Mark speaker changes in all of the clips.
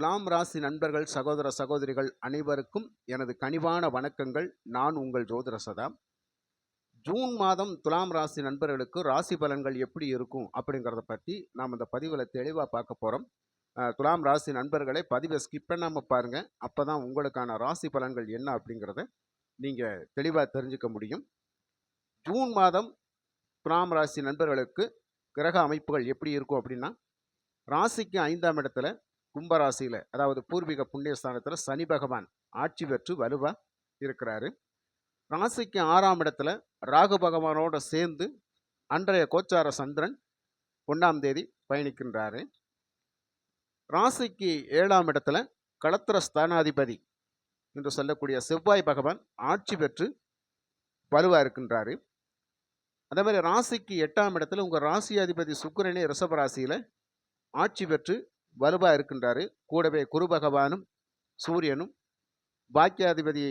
Speaker 1: துலாம் ராசி நண்பர்கள் சகோதர சகோதரிகள் அனைவருக்கும் எனது கனிவான வணக்கங்கள். நான் உங்கள் ஜோதிட சதா. ஜூன் மாதம் துலாம் ராசி நண்பர்களுக்கு ராசி பலன்கள் எப்படி இருக்கும் அப்படிங்கிறத பற்றி நாம் இந்த பதிவில் தெளிவாக பார்க்க போகிறோம் துலாம் ராசி நண்பர்களை பதிவை ஸ்கிப் பண்ணாமல் பாருங்கள் அப்போ தான் உங்களுக்கான ராசி பலன்கள் என்ன அப்படிங்கிறத நீங்கள் தெளிவாக தெரிஞ்சுக்க முடியும். ஜூன் மாதம் துலாம் ராசி நண்பர்களுக்கு கிரக அமைப்புகள் எப்படி இருக்கும் அப்படின்னா ராசிக்கு ஐந்தாம் இடத்துல கும்பராசியில் அதாவது பூர்வீக புண்ணியஸ்தானத்தில் சனி பகவான் ஆட்சி பெற்று வலுவாக இருக்கிறாரு. ராசிக்கு ஆறாம் இடத்துல ராகு பகவானோட சேர்ந்து அன்றைய கோச்சார சந்திரன் ஒன்றாம் தேதி பயணிக்கின்றாரு. ராசிக்கு ஏழாம் இடத்துல களத்திர ஸ்தானாதிபதி என்று சொல்லக்கூடிய செவ்வாய் பகவான் ஆட்சி பெற்று வலுவாக இருக்கின்றாரு. அதே மாதிரி ராசிக்கு எட்டாம் இடத்துல உங்கள் ராசி அதிபதி சுக்கிரனே ரிஷப ராசியில் ஆட்சி பெற்று வலுவாக இருக்கின்றாரு. கூடவே குரு பகவானும் சூரியனும் பாக்கியாதிபதி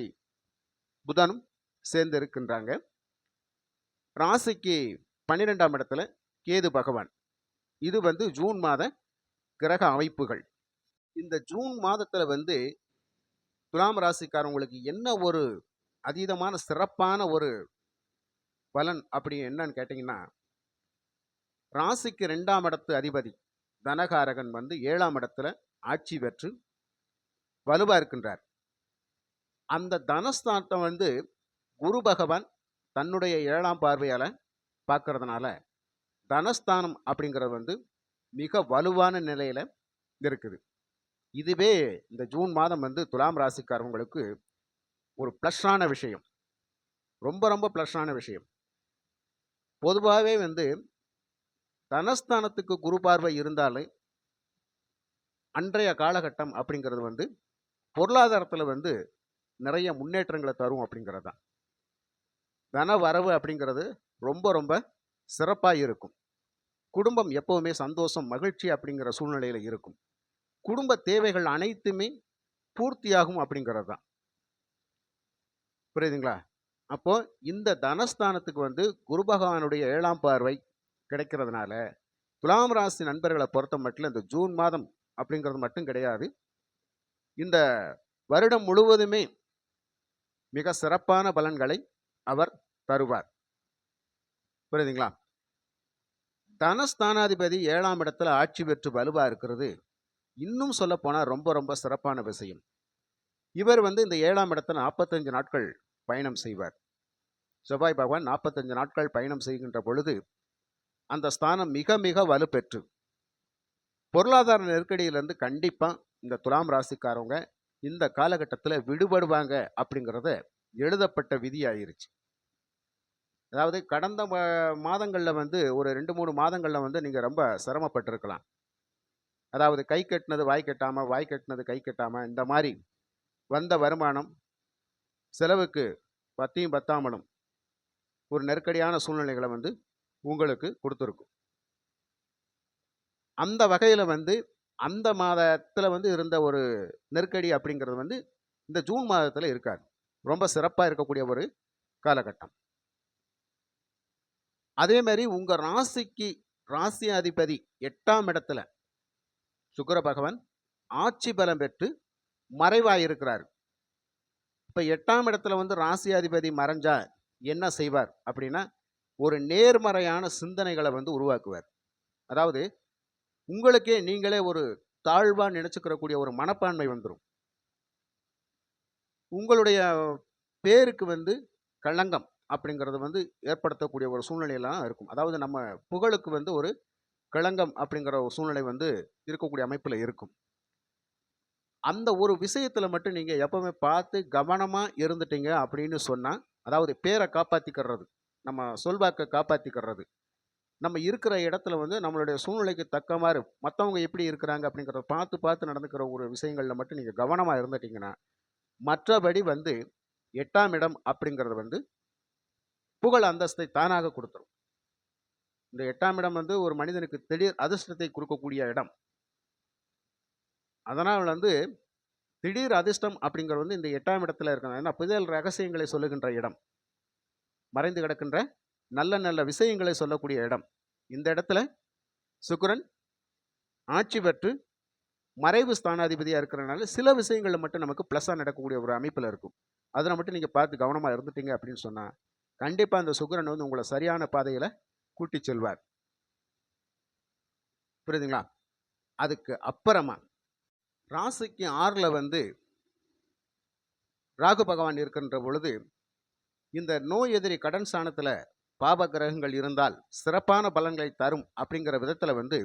Speaker 1: புதனும் சேர்ந்து இருக்கின்றாங்க ராசிக்கு பன்னிரெண்டாம் இடத்துல கேது பகவான். இது வந்து ஜூன் மாத கிரக அமைப்புகள். இந்த ஜூன் மாதத்தில் வந்து துலாம் ராசிக்காரவங்களுக்கு என்ன ஒரு அதீதமான சிறப்பான ஒரு பலன் அப்படி என்னன்னு கேட்டிங்கன்னா ராசிக்கு ரெண்டாம் இடத்து அதிபதி தனகாரகன் வந்து ஏழாம் இடத்துல ஆட்சி பெற்று வலுவாக இருக்கின்றார். அந்த தனஸ்தானத்தை வந்து குரு பகவான் தன்னுடைய ஏழாம் பார்வையால் பார்க்கறதுனால தனஸ்தானம் அப்படிங்கிறது வந்து மிக வலுவான நிலையில் இருக்குது. இதுவே இந்த ஜூன் மாதம் வந்து துலாம் ராசிக்காரவங்களுக்கு ஒரு ப்ளஷ்ஷான விஷயம். ரொம்ப ரொம்ப ப்ளஷ்ஷான விஷயம். பொதுவாகவே வந்து தனஸ்தானத்துக்கு குரு பார்வை இருந்தாலே அன்றைய காலகட்டம் அப்படிங்கிறது வந்து பொருளாதாரத்தில் வந்து நிறைய முன்னேற்றங்களை தரும் அப்படிங்கிறது தான் தன வரவு அப்படிங்கிறது ரொம்ப ரொம்ப சிறப்பாக இருக்கும். குடும்பம் எப்போவுமே சந்தோஷம் மகிழ்ச்சி அப்படிங்கிற சூழ்நிலையில் இருக்கும். குடும்ப தேவைகள் அனைத்துமே பூர்த்தியாகும் அப்படிங்கிறது தான் புரியுதுங்களா? அப்போ இந்த தனஸ்தானத்துக்கு வந்து குரு பகவானுடைய ஏழாம் பார்வை கிடைக்கிறதுனால துலாம் ராசி நண்பர்களை பொறுத்த மட்டும் இந்த ஜூன் மாதம் அப்படிங்கிறது மட்டும் கிடையாது. இந்த வருடம் முழுவதுமே மிக சிறப்பான பலன்களை அவர் தருவார். புரியுதுங்களா? தனஸ்தானாதிபதி ஏழாம் இடத்துல ஆட்சி பெற்று வலுவா இருக்கிறது. இன்னும் சொல்லப்போனால் ரொம்ப ரொம்ப சிறப்பான விஷயம். இவர் வந்து இந்த ஏழாம் இடத்துல நாற்பத்தஞ்சு நாட்கள் பயணம் செய்வார். செவ்வாய் பகவான் நாற்பத்தஞ்சு நாட்கள் பயணம் செய்கின்ற பொழுது அந்த ஸ்தானம் மிக மிக வலுப்பெற்று. பொருளாதார நெருக்கடியிலேருந்து கண்டிப்பாக இந்த துலாம் ராசிக்காரவங்க இந்த காலகட்டத்தில் விடுபடுவாங்க அப்படிங்கிறத எழுதப்பட்ட விதி ஆயிருச்சு அதாவது கடந்த மாதங்களில் வந்து ஒரு ரெண்டு மூணு மாதங்களில் வந்து நீங்கள் ரொம்ப சிரமப்பட்டிருக்கலாம். அதாவது கை கட்டினது வாய் கட்டாமல் வாய் கட்டினது கை கட்டாமல் இந்த மாதிரி வந்த வருமானம் செலவுக்கு பத்தியும் பத்தாமலும் ஒரு நெருக்கடியான சூழ்நிலைகளை வந்து உங்களுக்கு கொடுத்துருக்கும். அந்த வகையில் வந்து அந்த மாதத்தில் வந்து இருந்த ஒரு நெருக்கடி அப்படிங்கிறது வந்து இந்த ஜூன் மாதத்தில் இருக்காது. ரொம்ப சிறப்பாக இருக்கக்கூடிய ஒரு காலகட்டம். அதே மாதிரி உங்கள் ராசிக்கு ராசி அதிபதி எட்டாம் இடத்துல சுக்கர பகவான் ஆட்சி பலம் பெற்று மறைவாயிருக்கிறார். இப்போ எட்டாம் இடத்துல வந்து ராசி அதிபதி மறைஞ்சா என்ன செய்வார் அப்படின்னா ஒரு நேர்மறையான சிந்தனைகளை வந்து உருவாக்குவார். அதாவது உங்களுக்கே நீங்களே ஒரு தாழ்வாக நினச்சிக்கிறக்கூடிய ஒரு மனப்பான்மை வந்துடும் உங்களுடைய பேருக்கு வந்து களங்கம் அப்படிங்கிறது வந்து ஏற்படுத்தக்கூடிய ஒரு சூழ்நிலையெல்லாம் இருக்கும். அதாவது நம்ம புகழுக்கு வந்து ஒரு களங்கம் அப்படிங்கிற ஒரு சூழ்நிலை வந்து இருக்கக்கூடிய அமைப்பில் இருக்கும். அந்த ஒரு விஷயத்தில் மட்டும் நீங்கள் எப்போவுமே பார்த்து கவனமாக இருந்துட்டீங்க அப்படின்னு சொன்னால் அதாவது பேரை காப்பாற்றிக்கிறது நம்ம சொல்வாக்கை காப்பாற்றிக்கிறது நம்ம இருக்கிற இடத்துல வந்து நம்மளுடைய சூழ்நிலைக்கு தக்க மாதிரி மற்றவங்க எப்படி இருக்கிறாங்க அப்படிங்கிறத பார்த்து பார்த்து நடந்துக்கிற ஒரு விஷயங்களில் மட்டும் நீங்கள் கவனமாக இருந்துட்டீங்கன்னா மற்றபடி வந்து எட்டாம் இடம் அப்படிங்கிறது வந்து புகழ் அந்தஸ்தை தானாக கொடுத்துரும். இந்த எட்டாம் இடம் வந்து ஒரு மனிதனுக்கு திடீர் அதிர்ஷ்டத்தை கொடுக்கக்கூடிய இடம். அதனால் வந்து திடீர் அதிர்ஷ்டம் அப்படிங்கிறது வந்து இந்த எட்டாம் இடத்துல இருக்கணும் ஏன்னா புதையல் ரகசியங்களை சொல்லுகின்ற இடம். மறைந்து கிடக்கின்ற நல்ல நல்ல விஷயங்களை சொல்லக்கூடிய இடம். இந்த இடத்துல சுக்கரன் ஆட்சி பெற்று மறைவு ஸ்தானாதிபதியாக இருக்கிறனால சில விஷயங்களில் மட்டும் நமக்கு ப்ளஸ்ஸாக நடக்கக்கூடிய ஒரு அமைப்பில் இருக்கும். அதில் மட்டும் நீங்கள் பார்த்து கவனமாக இருந்துட்டீங்க அப்படின்னு சொன்னால் கண்டிப்பாக அந்த சுக்கரன் வந்து உங்களை சரியான பாதையில் கூட்டி செல்வார். புரியுதுங்களா? அதுக்கு அப்புறமா ராசிக்கு ஆறில் வந்து ராகு பகவான் இருக்கின்ற பொழுது இந்த நோய் எதிரி கடன் ஸ்தானத்தில் பாப கிரகங்கள் இருந்தால் சிறப்பான பலன்களை தரும் அப்படிங்கிற விதத்தில் வந்து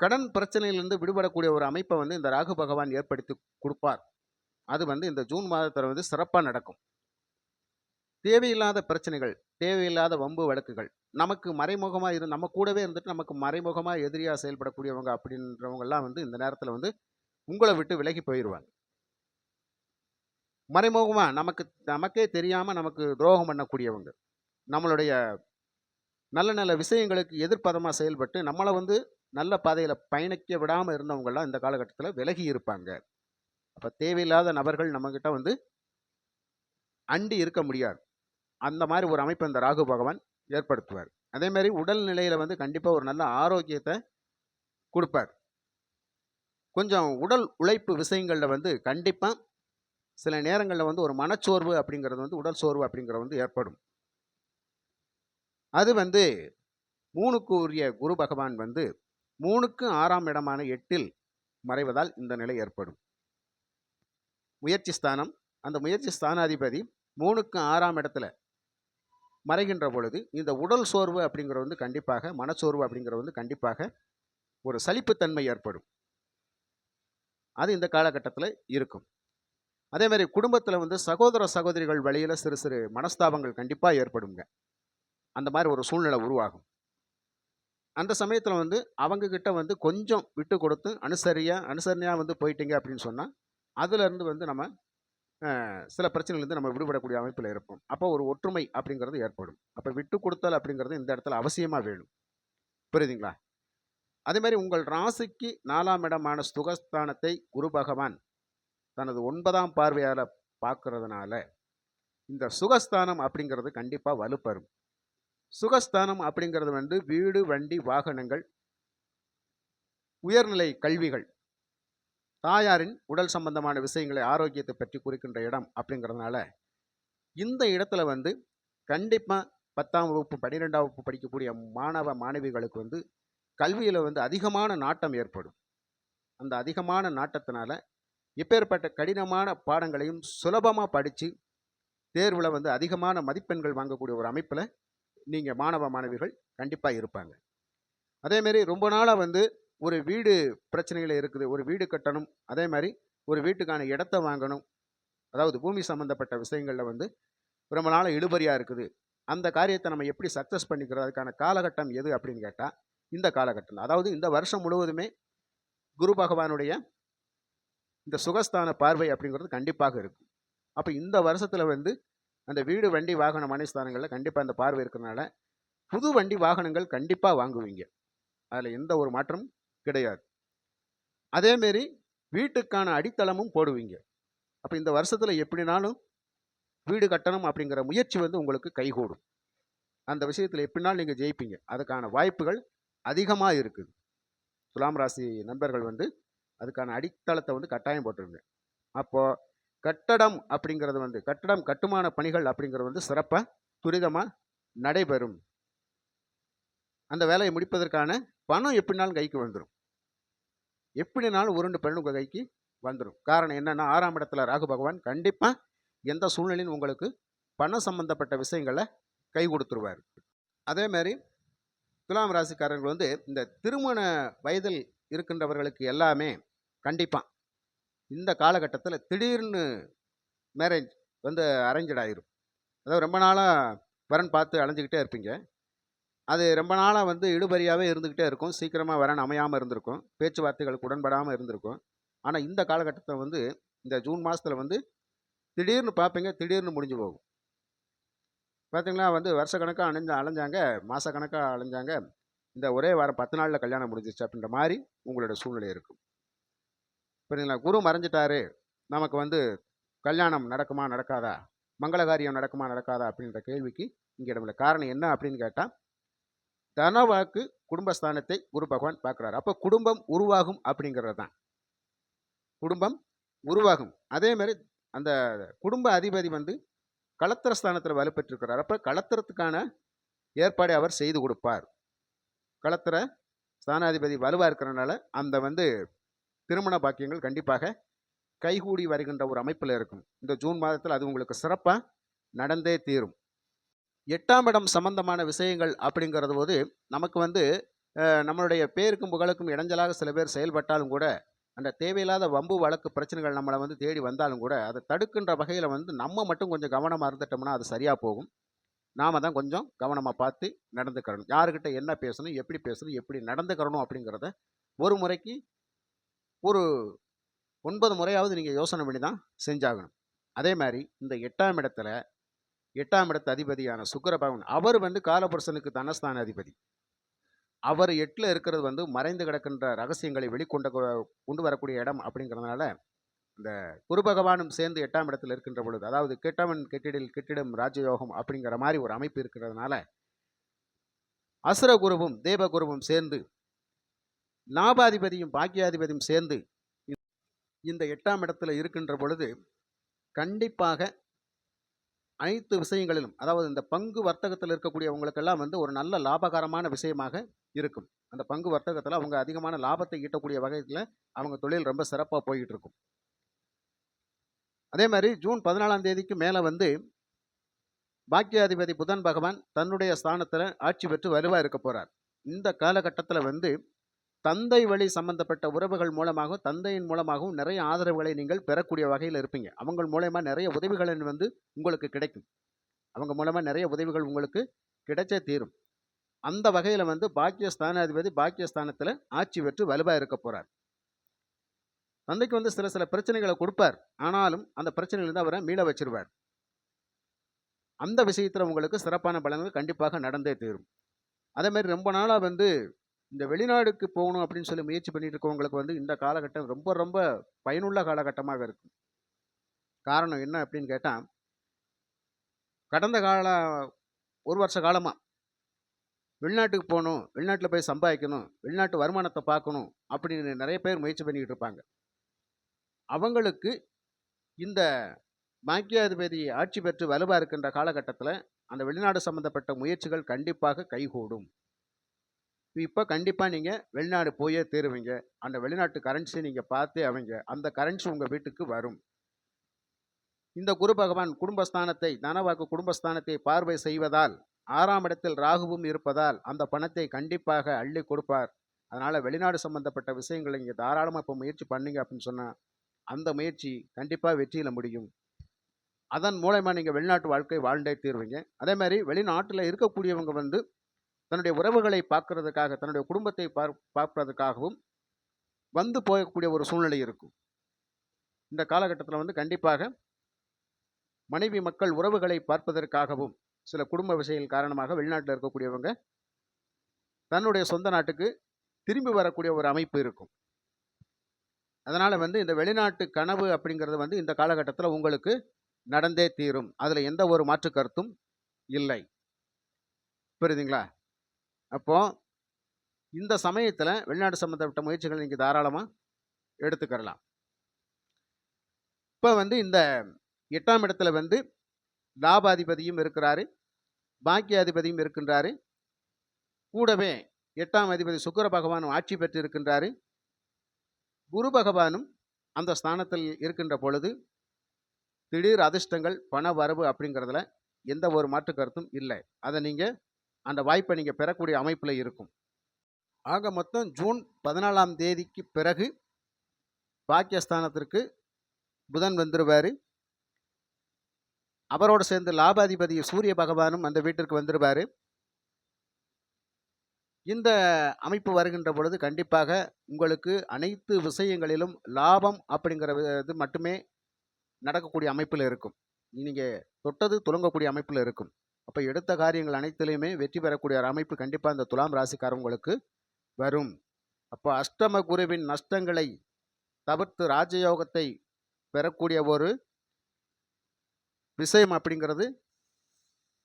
Speaker 1: கடன் பிரச்சனையிலிருந்து விடுபடக்கூடிய ஒரு அமைப்பை வந்து இந்த ராகு பகவான் ஏற்படுத்தி கொடுப்பார். அது வந்து இந்த ஜூன் மாதத்தில் வந்து சிறப்பாக நடக்கும். தேவையில்லாத பிரச்சனைகள் தேவையில்லாத வம்பு வழக்குகள் நமக்கு மறைமுகமாக இரு நம்ம கூடவே இருந்துட்டு நமக்கு மறைமுகமாக எதிரியாக செயல்படக்கூடியவங்க அப்படின்றவங்கெல்லாம் வந்து இந்த நேரத்தில் வந்து உங்களை விட்டு விலகி போயிடுவாங்க மறைமுகமாக நமக்கு நமக்கே தெரியாமல் நமக்கு துரோகம் பண்ணக்கூடியவங்க நம்மளுடைய நல்ல நல்ல விஷயங்களுக்கு எதிர்ப்பதமாக செயல்பட்டு நம்மளை வந்து நல்ல பாதையில் பயணிக்க விடாமல் இருந்தவங்கெல்லாம் இந்த காலகட்டத்தில் விலகி இருப்பாங்க. அப்போ தேவையில்லாத நபர்கள் நம்மக்கிட்ட வந்து அண்டி இருக்க முடியாது. அந்த மாதிரி ஒரு அமைப்பை இந்த ராகு பகவான் ஏற்படுத்துவார். அதேமாதிரி உடல் நிலையில் வந்து கண்டிப்பாக ஒரு நல்ல ஆரோக்கியத்தை கொடுப்பார். கொஞ்சம் உடல் உழைப்பு விஷயங்களில் வந்து கண்டிப்பாக சில நேரங்களில் வந்து ஒரு மனச்சோர்வு அப்படிங்கிறது வந்து உடல் சோர்வு அப்படிங்கிறது வந்து ஏற்படும். அது வந்து மூணுக்கு உரிய குரு பகவான் வந்து மூணுக்கு ஆறாம் இடமான எட்டில் மறைவதால் இந்த நிலை ஏற்படும். முயற்சி ஸ்தானம் அந்த முயற்சி ஸ்தானாதிபதி மூணுக்கு ஆறாம் இடத்துல மறைகின்ற பொழுது இந்த உடல் சோர்வு அப்படிங்கிறது வந்து கண்டிப்பாக மனச்சோர்வு அப்படிங்கிறது வந்து கண்டிப்பாக ஒரு சலிப்புத்தன்மை ஏற்படும். அது இந்த காலகட்டத்தில் இருக்கும். அதே மாதிரி குடும்பத்தில் வந்து சகோதர சகோதரிகள் வழியில் சிறு சிறு மனஸ்தாபங்கள் கண்டிப்பாக ஏற்படுங்க. அந்த மாதிரி ஒரு சூழ்நிலை உருவாகும். அந்த சமயத்தில் வந்து அவங்கக்கிட்ட வந்து கொஞ்சம் விட்டு கொடுத்து அனுசரியாக அனுசரணையாக வந்து போயிட்டீங்க அப்படின்னு சொன்னால் அதுலேருந்து வந்து நம்ம சில பிரச்சனைகள்லேருந்து நம்ம விடுபடக்கூடிய அமைப்பில் இருப்போம். அப்போ ஒரு ஒற்றுமை அப்படிங்கிறது ஏற்படும். அப்போ விட்டு கொடுத்தல் அப்படிங்கிறது இந்த இடத்துல அவசியமாக வேணும். புரியுதுங்களா? அதே மாதிரி உங்கள் ராசிக்கு நாலாம் இடமான சுகஸ்தானத்தை குரு பகவான் தனது ஒன்பதாம் பார்வையால் பார்க்கறதுனால இந்த சுகஸ்தானம் அப்படிங்கிறது கண்டிப்பாக வலுப்பெறும். சுகஸ்தானம் அப்படிங்கிறது வந்து வீடு வண்டி வாகனங்கள் உயர்நிலை கல்விகள் தாயாரின் உடல் சம்பந்தமான விஷயங்களை ஆரோக்கியத்தை பற்றி குறிக்கின்ற இடம் அப்படிங்கிறதுனால இந்த இடத்துல வந்து கண்டிப்பாக பத்தாம் வகுப்பு பன்னிரெண்டாம் வகுப்பு படிக்கக்கூடிய மாணவ மாணவிகளுக்கு வந்து கல்வியில் வந்து அதிகமான நாட்டம் ஏற்படும். அந்த அதிகமான நாட்டத்தினால இப்பேற்பட்ட கடினமான பாடங்களையும் சுலபமாக படித்து தேர்வில் வந்து அதிகமான மதிப்பெண்கள் வாங்கக்கூடிய ஒரு அமைப்பில் நீங்கள் மாணவ மாணவிகள் கண்டிப்பாக இருப்பாங்க. அதேமாரி ரொம்ப நாளாக வந்து ஒரு வீடு பிரச்சனைகள் இருக்குது ஒரு வீடு கட்டணும் அதே மாதிரி ஒரு வீட்டுக்கான இடத்த வாங்கணும் அதாவது பூமி சம்மந்தப்பட்ட விஷயங்களில் வந்து ரொம்ப நாளாக இழுபறியாக இருக்குது. அந்த காரியத்தை நம்ம எப்படி சக்ஸஸ் பண்ணிக்கிறோம் அதுக்கான காலகட்டம் எது அப்படின்னு கேட்டால் இந்த காலகட்டம் அதாவது இந்த வருஷம் முழுவதுமே குரு பகவானுடைய இந்த சுகஸ்தான பார்வை அப்படிங்கிறது கண்டிப்பாக இருக்கும். அப்போ இந்த வருஷத்தில் வந்து அந்த வீடு வண்டி வாகன மனைஸ்தானங்களில் கண்டிப்பாக அந்த பார்வை இருக்கிறனால புது வண்டி வாகனங்கள் கண்டிப்பாக வாங்குவீங்க. அதில் எந்த ஒரு மாற்றமும் கிடையாது. அதேமாரி வீட்டுக்கான அடித்தளமும் போடுவீங்க. அப்போ இந்த வருஷத்தில் எப்படினாலும் வீடு கட்டணும் அப்படிங்கிற முயற்சி வந்து உங்களுக்கு கைகூடும். அந்த விஷயத்தில் எப்படினாலும் நீங்கள் ஜெயிப்பீங்க. அதுக்கான வாய்ப்புகள் அதிகமாக இருக்குது. துலாம் ராசி நண்பர்கள் வந்து அதுக்கான அடித்தளத்தை வந்து கட்டாயம் போட்டிருந்தேன். அப்போது கட்டடம் அப்படிங்கிறது வந்து கட்டடம் கட்டுமான பணிகள் அப்படிங்கிறது வந்து சிறப்பாக துரிதமாக நடைபெறும். அந்த வேலையை முடிப்பதற்கான பணம் எப்படினாலும் கைக்கு வந்துடும் எப்படினாலும் உருண்டு பெண் உங்கள் கைக்கு வந்துடும் காரணம் என்னென்னா ஆறாம் இடத்துல ராகு பகவான் கண்டிப்பாக எந்த சூழ்நிலையும் உங்களுக்கு பணம் சம்பந்தப்பட்ட விஷயங்களை கை கொடுத்துருவார். அதே மாதிரி துலாம் ராசிக்காரர்கள் வந்து இந்த திருமண வயதில் இருக்கின்றவர்களுக்கு எல்லாமே கண்டிப்பாக இந்த காலகட்டத்தில் திடீர்னு மேரேஜ் வந்து அரேஞ்சட் ஆயிரும். அதாவது ரொம்ப நாளாக வரன் பார்த்து அலைஞ்சிக்கிட்டே இருப்பீங்க. அது ரொம்ப நாளாக வந்து இடுபறியாகவே இருந்துக்கிட்டே இருக்கும். சீக்கிரமாக வரன் அமையாமல் இருந்திருக்கும். பேச்சுவார்த்தைகளுக்கு உடன்படாமல் இருந்திருக்கும். ஆனால் இந்த காலகட்டத்தில் வந்து இந்த ஜூன் மாதத்தில் வந்து திடீர்னு பார்ப்பீங்க திடீர்னு முடிஞ்சு போகும். பார்த்தீங்களா வந்து வருஷக்கணக்காக அணைஞ்ச அலைஞ்சாங்க மாதக்கணக்காக அலைஞ்சாங்க. இந்த ஒரே வாரம் பத்து நாளில் கல்யாணம் முடிஞ்சிச்சு அப்படின்ற மாதிரி உங்களோட சூழ்நிலை இருக்கும். புரியுதுங்களா? குரு மறைஞ்சிட்டாரு. நமக்கு வந்து கல்யாணம் நடக்குமா நடக்காதா? மங்களகாரியம் நடக்குமா நடக்காதா? அப்படின்ற கேள்விக்கு இங்கே இடமில்ல காரணம் என்ன அப்படின்னு கேட்டால் தனவாக்கு குடும்பஸ்தானத்தை குரு பகவான் பார்க்குறாரு. அப்போ குடும்பம் உருவாகும் அப்படிங்கிறது தான். குடும்பம் உருவாகும். அதேமாரி அந்த குடும்ப அதிபதி வந்து களத்திர ஸ்தானத்தில் வலுப்பெற்றிருக்கிறார். அப்போ களத்திரத்துக்கான ஏற்பாடை அவர் செய்து கொடுப்பார். களத்திர ஸ்தானாதிபதி வலுவாக இருக்கிறனால அந்த வந்து திருமண பாக்கியங்கள் கண்டிப்பாக கைகூடி வருகின்ற ஒரு அமைப்பில் இருக்கும். இந்த ஜூன் மாதத்தில் அது உங்களுக்கு சிறப்பாக நடந்தே தீரும். எட்டாம் இடம் சம்பந்தமான விஷயங்கள் அப்படிங்கிறது போது நமக்கு வந்து நம்மளுடைய பேருக்கும் புகழுக்கும் இடைஞ்சலாக சில பேர் செயல்பட்டாலும் கூட அந்த தேவையில்லாத வம்பு வழக்கு பிரச்சனைகள் நம்மளை வந்து தேடி வந்தாலும் கூட அதை தடுக்கின்ற வகையில் வந்து நம்ம மட்டும் கொஞ்சம் கவனமாக இருந்துட்டோம்னா அது சரியாக போகும். நாம தான் கொஞ்சம் கவனமாக பார்த்து நடந்துக்கிறணும். யாருக்கிட்ட என்ன பேசணும் எப்படி பேசணும் எப்படி நடந்துக்கிறணும் அப்படிங்கிறத ஒரு முறைக்கு ஒரு ஒன்பது முறையாவது நீங்கள் யோசனை பண்ணி தான் செஞ்சாகணும். அதே மாதிரி இந்த எட்டாம் இடத்துல எட்டாம் இடத்து அதிபதியான சுக்கர பகவான் அவர் வந்து காலபுருஷனுக்கு தனஸ்தான அதிபதி. அவர் எட்டில் இருக்கிறது வந்து மறைந்து கிடக்கின்ற ரகசியங்களை வெளிக்கொண்ட கொண்டு வரக்கூடிய இடம் அப்படிங்கிறதுனால இந்த குரு பகவானும் சேர்ந்து எட்டாம் இடத்துல இருக்கின்ற பொழுது அதாவது கெட்டவன் கெட்டிடில் கெட்டிடம் ராஜயோகம் அப்படிங்கிற மாதிரி ஒரு அமைப்பு இருக்கிறதுனால அசுர குருவும் தேவ குருவும் சேர்ந்து லாபாதிபதியும் பாக்கியாதிபதியும் சேர்ந்து இந்த எட்டாம் இடத்துல இருக்கின்ற பொழுது கண்டிப்பாக அனைத்து விஷயங்களிலும் அதாவது இந்த பங்கு வர்த்தகத்தில் இருக்கக்கூடியவங்களுக்கெல்லாம் வந்து ஒரு நல்ல லாபகரமான விஷயமாக இருக்கும். அந்த பங்கு வர்த்தகத்தில் அவங்க அதிகமான லாபத்தை ஈட்டக்கூடிய வகையில் அவங்க தொழில் ரொம்ப சிறப்பாக போய்கிட்டு இருக்கும். அதே மாதிரி ஜூன் பதினாலாம் தேதிக்கு மேலே வந்து பாக்கியாதிபதி புதன் பகவான் தன்னுடைய ஸ்தானத்தில் ஆட்சி பெற்று வலுவாக இருக்க போகிறார் இந்த காலகட்டத்தில் வந்து தந்தை வழி சம்பந்தப்பட்ட உறவுகள் மூலமாகவும் தந்தையின் மூலமாகவும் நிறைய ஆதரவுகளை நீங்கள் பெறக்கூடிய வகையில் இருப்பீங்க. அவங்க மூலயமா நிறைய உதவிகள் வந்து உங்களுக்கு கிடைக்கும். அவங்க மூலமாக நிறைய உதவிகள் உங்களுக்கு கிடைச்சே தீரும். அந்த வகையில் வந்து பாக்கியஸ்தானாதிபதி பாக்கியஸ்தானத்தில் பாக்கிய ஸ்தானத்தில் ஆட்சி பெற்று வலுவாக இருக்க போகிறார் தந்தைக்கு வந்து சில சில பிரச்சனைகளை கொடுப்பார். ஆனாலும் அந்த பிரச்சனையிலிருந்து அவரை மீள வச்சிருவார். அந்த விஷயத்தில் உங்களுக்கு சிறப்பான பலன்கள் கண்டிப்பாக நடந்தே தீரும். அதேமாதிரி ரொம்ப நாளாக வந்து இந்த வெளிநாடுக்கு போகணும் அப்படின்னு சொல்லி முயற்சி பண்ணிட்டு இருக்கவங்களுக்கு வந்து இந்த காலகட்டம் ரொம்ப ரொம்ப பயனுள்ள காலகட்டமாக இருக்கும். காரணம் என்ன அப்படின்னு கேட்டால் கடந்த கால ஒரு வருஷ காலமாக வெளிநாட்டுக்கு போகணும் வெளிநாட்டில் போய் சம்பாதிக்கணும் வெளிநாட்டு வருமானத்தை பார்க்கணும் அப்படின்னு நிறைய பேர் முயற்சி பண்ணிக்கிட்டு இருப்பாங்க. அவங்களுக்கு இந்த பாக்கியாதிபதி ஆட்சி பெற்று வலுவாக இருக்கின்ற காலகட்டத்தில் அந்த வெளிநாடு சம்மந்தப்பட்ட முயற்சிகள் கண்டிப்பாக கைகூடும். இப்போ கண்டிப்பாக நீங்கள் வெளிநாடு போயே தீருவீங்க. அந்த வெளிநாட்டு கரன்சி நீங்கள் பார்த்தே அவங்க அந்த கரன்சி உங்கள் வீட்டுக்கு வரும். இந்த குரு பகவான் குடும்பஸ்தானத்தை தனவாக்கு குடும்பஸ்தானத்தை பார்வை செய்வதால் ஆறாம் இடத்தில் ராகுவும் இருப்பதால் அந்த பணத்தை கண்டிப்பாக அள்ளி கொடுப்பார். அதனால் வெளிநாடு சம்பந்தப்பட்ட விஷயங்களை இங்கே தாராளமாக இப்போ முயற்சி பண்ணீங்க அப்படின்னு சொன்னால் அந்த முயற்சி கண்டிப்பாக வெற்றியில் முடியும். அதன் மூலயமா நீங்கள் வெளிநாட்டு வாழ்க்கை வாழ்ந்தே தீர்வீங்க. அதே மாதிரி வெளிநாட்டில் இருக்கக்கூடியவங்க வந்து தன்னுடைய உறவுகளை பார்க்கறதுக்காக தன்னுடைய குடும்பத்தை பார் பார்ப்பதற்காகவும் வந்து போகக்கூடிய ஒரு சூழ்நிலை இருக்கும். இந்த காலகட்டத்தில் வந்து கண்டிப்பாக மனைவி மக்கள் உறவுகளை பார்ப்பதற்காகவும் சில குடும்ப விஷயங்கள் காரணமாக வெளிநாட்டில் இருக்கக்கூடியவங்க தன்னுடைய சொந்த நாட்டுக்கு திரும்பி வரக்கூடிய ஒரு அமைப்பு இருக்கும். அதனால் வந்து இந்த வெளிநாட்டு கனவு அப்படிங்கிறது வந்து இந்த காலகட்டத்தில் உங்களுக்கு நடந்தே தீரும். அதில் எந்த ஒரு மாற்று கருத்தும் இல்லை. புரியுதுங்களா? அப்போது இந்த சமயத்தில் வெளிநாடு சம்மந்தப்பட்ட முயற்சிகள் நீங்கள் தாராளமாக எடுத்துக்கிறலாம் இப்போ வந்து இந்த எட்டாம் இடத்துல வந்து லாபாதிபதியும் இருக்கிறாரு. பாக்கியாதிபதியும் இருக்கின்றாரு. கூடவே எட்டாம் அதிபதி சுக்கர பகவானும் ஆட்சி பெற்று இருக்கின்றாரு குரு பகவானும் அந்த ஸ்தானத்தில் இருக்கின்ற பொழுது திடீர் அதிர்ஷ்டங்கள் பண வரவு அப்படிங்கிறதுல எந்த ஒரு மாற்று கருத்தும் இல்லை. அதை நீங்கள் அந்த வாய்ப்பை நீங்கள் பெறக்கூடிய அமைப்பில் இருக்கும். ஆக மொத்தம் ஜூன் பதினாலாம் தேதிக்கு பிறகு பாக்கியஸ்தானத்திற்கு புதன் வந்துடுவார் அவரோடு சேர்ந்து லாபாதிபதி சூரிய பகவானும் அந்த வீட்டிற்கு வந்துடுவார் இந்த அமைப்பு வருகின்ற பொழுது கண்டிப்பாக உங்களுக்கு அனைத்து விஷயங்களிலும் லாபம் அப்படிங்கிற இது மட்டுமே நடக்கக்கூடிய அமைப்பில் இருக்கும். நீங்கள் தொட்டது துலங்கக்கூடிய அமைப்பில் இருக்கும். அப்போ எடுத்த காரியங்கள் அனைத்திலையுமே வெற்றி பெறக்கூடிய ஒரு அமைப்பு கண்டிப்பாக இந்த துலாம் ராசிக்காரங்களுக்கு வரும். அப்போ அஷ்டம குருவின் நஷ்டங்களை தவிர்த்து ராஜயோகத்தை பெறக்கூடிய ஒரு விஷயம் அப்படிங்கிறது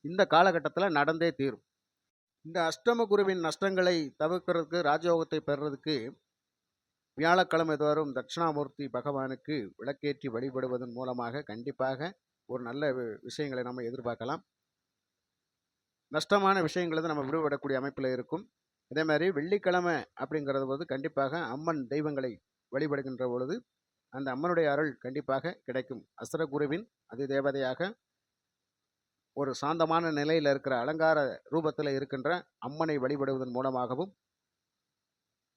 Speaker 1: இந்த காலகட்டத்தில் நடந்தே தீரும். இந்த அஷ்டம குருவின் நஷ்டங்களை தவிர்க்கிறதுக்கு ராஜயோகத்தை பெறுறதுக்கு வியாழக்கிழமை தோறும் தட்சிணாமூர்த்தி பகவானுக்கு விளக்கேற்றி வழிபடுவதன் மூலமாக கண்டிப்பாக ஒரு நல்ல விஷயங்களை நம்ம எதிர்பார்க்கலாம். நஷ்டமான விஷயங்களை நம்ம விடுபடக்கூடிய அமைப்பில் இருக்கும். இதே மாதிரி வெள்ளிக்கிழமை அப்படிங்கிறது போது கண்டிப்பாக அம்மன் தெய்வங்களை வழிபடுகின்ற பொழுது அந்த அம்மனுடைய அருள் கண்டிப்பாக கிடைக்கும். அசுரகுருவின் அதி தேவதையாக ஒரு சாந்தமான நிலையில் இருக்கிற அலங்கார ரூபத்தில் இருக்கின்ற அம்மனை வழிபடுவதன் மூலமாகவும்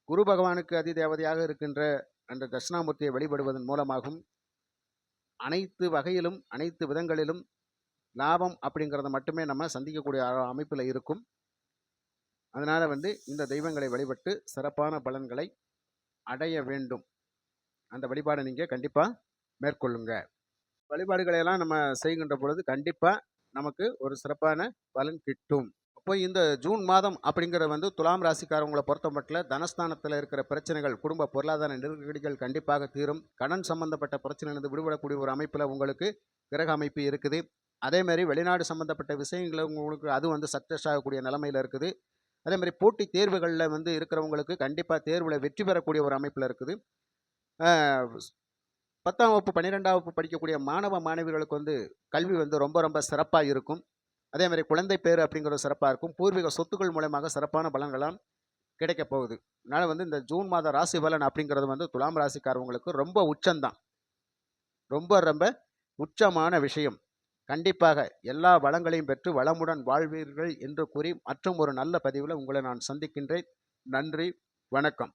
Speaker 1: குரு பகவானுக்கு அதி தேவதையாக இருக்கின்ற அந்த தட்சிணாமூர்த்தியை வழிபடுவதன் மூலமாகவும் அனைத்து வகையிலும் அனைத்து விதங்களிலும் லாபம் அப்படிங்கிறத மட்டுமே நம்ம சந்திக்கக்கூடிய அமைப்பில் இருக்கும். அதனால் வந்து இந்த தெய்வங்களை வழிபட்டு சிறப்பான பலன்களை அடைய வேண்டும். அந்த வழிபாடை நீங்கள் கண்டிப்பாக மேற்கொள்ளுங்க. வழிபாடுகளை எல்லாம் நம்ம செய்கின்ற பொழுது கண்டிப்பாக நமக்கு ஒரு சிறப்பான பலன் கிட்டும். இப்போ இந்த ஜூன் மாதம் அப்படிங்கிறது வந்து துலாம் ராசிக்காரவங்களை பொறுத்த மட்டும் தனஸ்தானத்தில் இருக்கிற பிரச்சனைகள் குடும்ப பொருளாதார நெருக்கடிகள் கண்டிப்பாக தீரும். கடன் சம்பந்தப்பட்ட பிரச்சனையிலிருந்து விடுபடக்கூடிய ஒரு அமைப்பில் உங்களுக்கு கிரக அமைப்பு இருக்குது. அதே மாதிரி வெளிநாடு சம்பந்தப்பட்ட விஷயங்கள் உங்களுக்கு அது வந்து சக்ஸஸ் ஆகக்கூடிய நிலமையில் இருக்குது. அதே மாதிரி போட்டி தேர்வுகளில் வந்து இருக்கிறவங்களுக்கு கண்டிப்பாக தேர்வில் வெற்றி பெறக்கூடிய ஒரு அமைப்பில் இருக்குது. பத்தாம் வகுப்பு பன்னிரெண்டாம் வகுப்பு படிக்கக்கூடிய மாணவ மாணவிகளுக்கு வந்து கல்வி வந்து ரொம்ப ரொம்ப சிறப்பாக இருக்கும். அதே மாதிரி குழந்தை பேர் அப்படிங்கிறது சிறப்பாக இருக்கும். பூர்வீக சொத்துக்கள் மூலமாக சிறப்பான பலன்களாம் கிடைக்க போகுது. அதனால் வந்து இந்த ஜூன் மாத ராசி பலன் அப்படிங்கிறது வந்து துலாம் ராசிக்காரவங்களுக்கு ரொம்ப உச்சம்தான். ரொம்ப ரொம்ப உச்சமான விஷயம். கண்டிப்பாக எல்லா வளங்களையும் பெற்று வளமுடன் வாழ்வீர்கள் என்று கூறி மற்றும் ஒரு நல்ல பதிவில் உங்களை நான் சந்திக்கின்றேன். நன்றி வணக்கம்.